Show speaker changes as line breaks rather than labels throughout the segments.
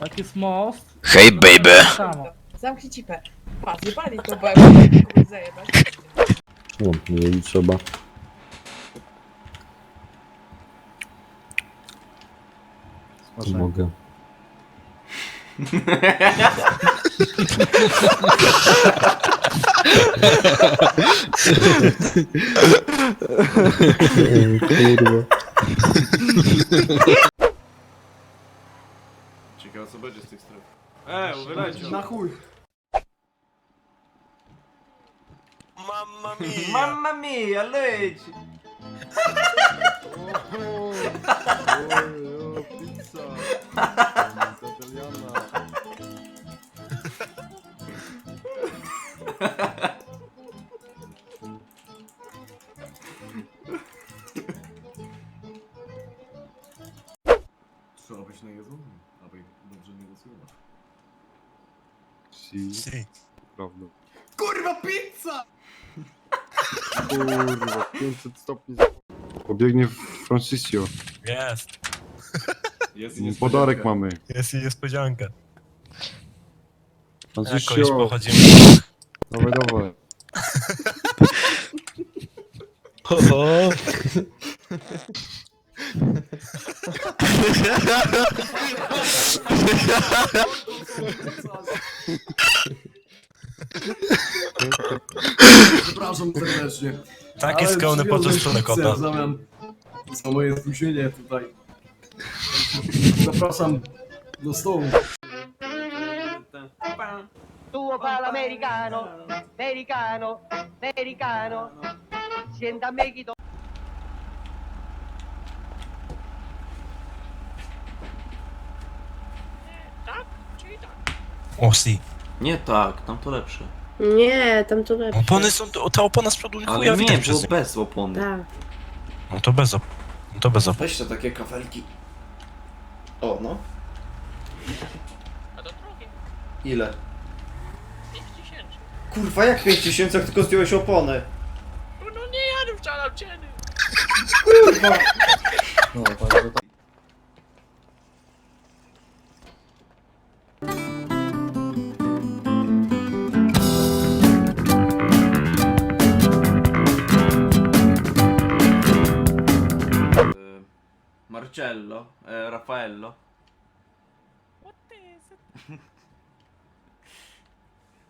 jak jest most...
Hej, baby!
tak Samo.
Zamknij cipę. Patrz, zjebali to, bo ja mogę kogoś zajebać.
O, nie trzeba. To mogę. Kurwa.
Ciekawe co będzie z tych stref. Ej, wyleciał. Na chuj.
Mamma mia!
Mamma mia, leć! Trzeba być na jedzeniu, aby dobrze nie głosować.
Si,
Si.
prawda.
Kurwa pizza!
Kurwa, 500 stopni. Pobiegnie Francisco.
Jest.
Jest i
Podarek
niespodzianka.
mamy.
Jest i niespodzianka. Jakoś
Francisco,
pochodzimy.
dawaj, dawaj.
Przepraszam serdecznie.
Takie skałny poczęstunek od nas.
W zamian za moje spóźnienie tutaj. Zapraszam do stołu.
Tuo palo americano, americano, americano. Sienta me quito.
O, si.
Nie tak, tam to lepsze.
Nie, tam to lepsze.
Opony są, tu- ta opona z przodu
Ale
chuja
nie,
widać
było
przez
bez opony.
Tak.
No to bez op... No to bez op...
Weź to takie kafelki. O, no. Ile? Kurwa, jak 5000, jak tylko zdjąłeś oponę? No nie, ja wczoraj cieny. Kurwa. No, bardzo tak. Marcello, e, Raffaello.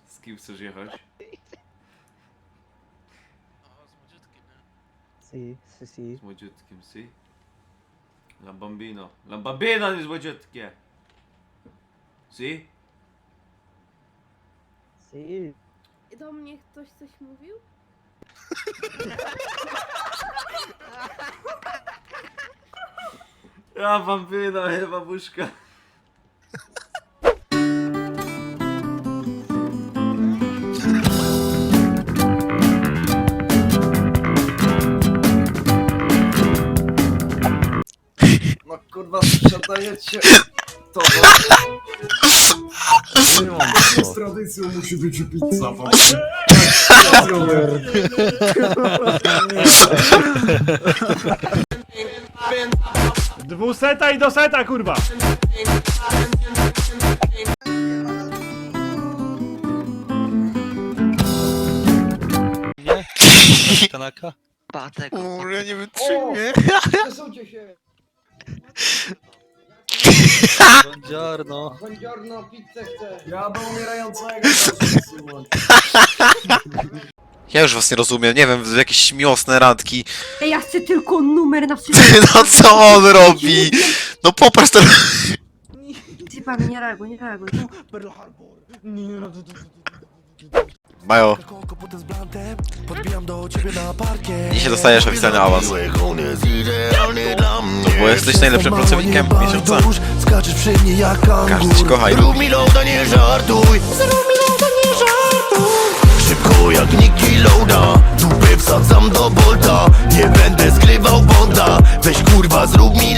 Z kim chcesz jechać?
Si, si, si.
Z młodziutkim, si? Lambambino. Lambambino jest młodziutkie! Si?
Si.
Do mnie ktoś coś mówił?
Ja bambino, he, babuszka.
No kurwa, sprzedajecie to. Z tradycją musi być pizza.
Dwuseta i do seta, kurwa!
Tanaka?
Patek.
ja nie wytrzymię.
Przesuńcie się.
Buongiorno.
Buongiorno, pizzę chcę.
Ja do umierającego.
Ja już was nie rozumiem, nie wiem, jakieś miłosne randki.
Ej, ja chcę tylko numer na wszystko.
No co on robi? No popatrz to...
Pan, nie reaguj, nie reaguj.
Majo. Dzisiaj dostajesz oficjalny awans. To bo jesteś najlepszym pracownikiem miesiąca.
Skaczesz przy mnie jak
Każdy cię kocha i
Rób
lubi.
mi nie żartuj Zrób mi nie żartuj Jak Niki Loada Dupy wsadzam do bolta. Nie będę skrywał bonda. Weź kurwa zrób mi